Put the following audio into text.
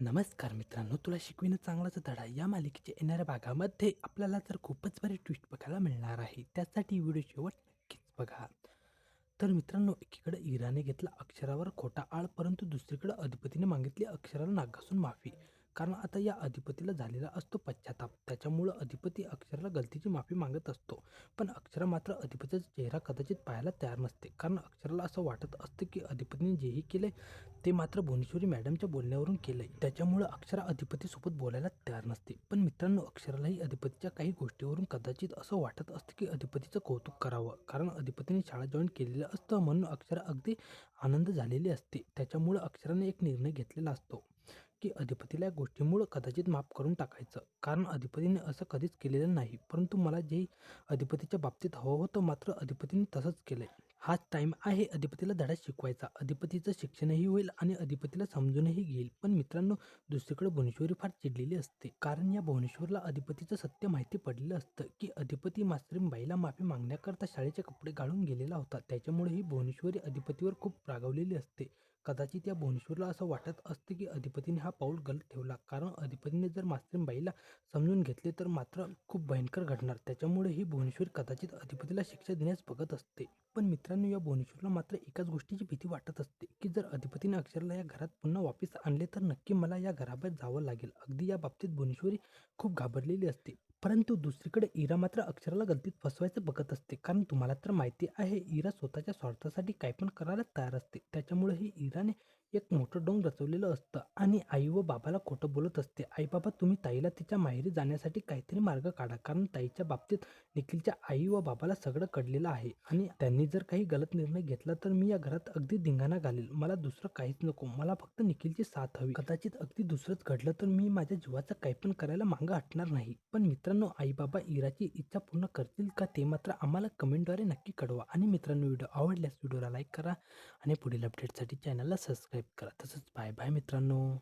नमस्कार मित्रांनो तुला शिकविणं चांगलाच धडा या मालिकेच्या येणाऱ्या भागामध्ये आपल्याला तर खूपच बरे ट्विस्ट बघायला मिळणार आहे. त्यासाठी व्हिडिओ शेवट नक्कीच बघा. तर मित्रांनो एकीकडे इराने घेतला अक्षरावर खोटा आळ परंतु दुसरीकडे अधिपतीने मागितली अक्षराला नागासून माफी. कारण आता या अधिपतीला झालेला असतो पश्चाताप. त्याच्यामुळं अधिपती अक्षराला गलतीची माफी मागत असतो. पण अक्षरा मात्र अधिपतीचा चेहरा कदाचित पाहायला तयार नसते. कारण अक्षराला असं वाटत असतं की अधिपतीने जेही केले ते मात्र भुवनेश्वरी मॅडमच्या बोलण्यावरून केलंय. त्याच्यामुळं अक्षरा अधिपतीसोबत बोलायला तयार नसते. पण मित्रांनो अक्षरालाही अधिपतीच्या काही गोष्टीवरून कदाचित असं वाटत असतं की अधिपतीचं कौतुक करावं. कारण अधिपतीने शाळा जॉईन केलेलं असतं म्हणून अक्षरा अगदी आनंद झालेली असते. त्याच्यामुळं अक्षराने एक निर्णय घेतलेला असतो. की अधिपतीला या गोष्टीमुळं कदाचित माफ करून टाकायचं. कारण अधिपतीने असं कधीच केलेलं नाही. परंतु मला जे अधिपतीच्या बाबतीत हवं होतं मात्र अधिपतीने तसंच केलंय. हाच टाईम आहे अधिपतीला धडा शिकवायचा. अधिपतीचं शिक्षणही होईल आणि अधिपतीला समजूनही घेईल. पण मित्रांनो दुसरीकडे भुवनेश्वरी फार चिडलेली असते. कारण या भुवनेश्वरला अधिपतीचं सत्य माहिती पडलेलं असतं की अधिपती मास्तरीबाईला माफी मागण्याकरता शाळेचे कपडे घालून गेलेला होता. त्याच्यामुळे ही भुवनेश्वरी अधिपतीवर खूप रागावलेली असते. कदाचित या भुवनेश्वरला असं वाटत असते की अधिपतीने हा पाऊल गलत ठेवला. कारण अधिपतीने जर मास्तरीबाईला समजून घेतले तर मात्र खूप भयंकर घडणार. त्याच्यामुळे ही भुवनेश्वर कदाचित अधिपतीला शिक्षा देण्यास बघत असते. पण मित्रांनो या भुवनेश्वरला मात्र एकाच गोष्टीची भीती वाटत असते की जर अधिपतीने अक्षरला या घरात पुन्हा वापस आणले तर नक्की मला या घराबाहेर जावं लागेल. अगदी या बाबतीत भुवनेश्वरी खूप घाबरलेली असते. परंतु दुसरीकडे इरा मात्र अक्षराला गलतीत फसवायचं बघत असते. कारण तुम्हाला तर माहिती आहे इरा स्वतःच्या स्वार्थासाठी काय पण करायला तयार असते. त्याच्यामुळेही इराने एक मोठं डोंग रचवलेलं असतं आणि आई व बाबाला खोटं बोलत असते. आई बाबा तुम्ही ताईला तिच्या माहेरी जाण्यासाठी काहीतरी मार्ग काढा कारण ताईच्या बाबतीत निखिलच्या आई व बाबाला सगळं कळलेलं आहे. आणि त्यांनी जर काही गलत निर्णय घेतला तर मी या घरात अगदी धिंगाणा घालेल. मला दुसरं काहीच नको. मला फक्त निखिलची साथ हवी. कदाचित अगदी दुसरंच घडलं तर मी माझ्या जीवाचं काही पण करायला मागं हटणार नाही. पण मित्रांनो आई बाबा इराची इच्छा पूर्ण करतील का ते मात्र आम्हाला कमेंटद्वारे नक्की कळवा. आणि मित्रांनो व्हिडिओ आवडल्यास व्हिडिओला लाईक करा आणि पुढील अपडेटसाठी चॅनलला सबस्क्राईब करा. तसंच बाय बाय मित्रांनो.